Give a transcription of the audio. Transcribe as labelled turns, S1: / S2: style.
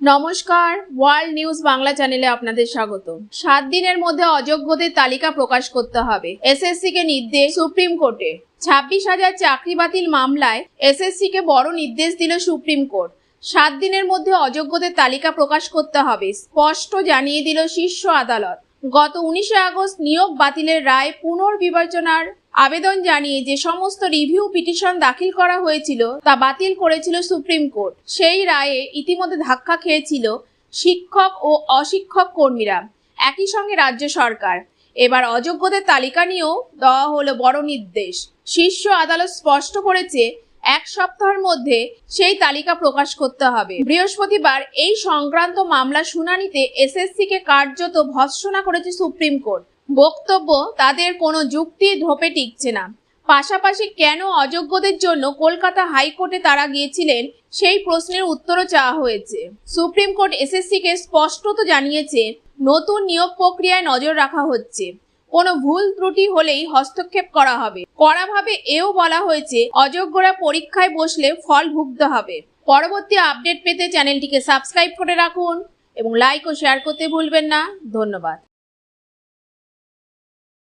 S1: নমস্কার, world news Bangla চ্যানেলে আপনাদের স্বাগত সাত দিনের মধ্যে অযোগ্যদের তালিকা প্রকাশ করতে হবে। এসএসসি কে নির্দেশ সুপ্রিম কোর্টে। ছাব্বিশ হাজার চাকরি বাতিল মামলায় এসএসসি কে বড় নির্দেশ দিল সুপ্রিম কোর্ট। সাত দিনের মধ্যে অযোগ্যদের তালিকা প্রকাশ করতে হবে, স্পষ্ট জানিয়ে দিল শীর্ষ আদালত। গত উনিশে আগস্ট নিয়োগ বাতিলের রায় পুনর্বিবেচনার আবেদন জানিয়ে যে সমস্ত রিভিউ পিটিশন দাখিল করা হয়েছিল তা বাতিল করেছিল সুপ্রিম কোর্ট। সেই রায়ে ইতিমধ্যে ধাক্কা খেয়েছিল শিক্ষক ও অশিক্ষক কর্মীরা। একই সঙ্গে রাজ্য সরকার। এবার অযোগ্যদের তালিকা নিয়েও দেওয়া হলো বড় নির্দেশ। শীর্ষ আদালত স্পষ্ট করেছে, এক সপ্তাহের মধ্যে সেই তালিকা প্রকাশ করতে হবে। বৃহস্পতিবার এই সংক্রান্ত মামলা শুনানিতে এসএসসি কে কার্যত ভৎসনা করেছে সুপ্রিম কোর্ট। বক্তব্য, তাদের কোনো যুক্তি ধোপে টিকছে না। পাশাপাশি কেন অযোগ্যদের জন্য কলকাতা হাইকোর্টে তারা গিয়েছিলেন, সেই প্রশ্নের উত্তরও চাওয়া হয়েছে। সুপ্রিম কোর্ট এসএসসি কে স্পষ্টত জানিয়েছে, নতুন নিয়োগ প্রক্রিয়ায় নজর রাখা হচ্ছে। কোনো ভুল ত্রুটি হলেই হস্তক্ষেপ করা হবে। কড়াভাবে এও বলা হয়েছে, অযোগ্যরা পরীক্ষায় বসলে ফল ভুগতে হবে। পরবর্তী আপডেট পেতে চ্যানেলটিকে সাবস্ক্রাইব করে রাখুন এবং লাইক ও শেয়ার করতে ভুলবেন না। ধন্যবাদ।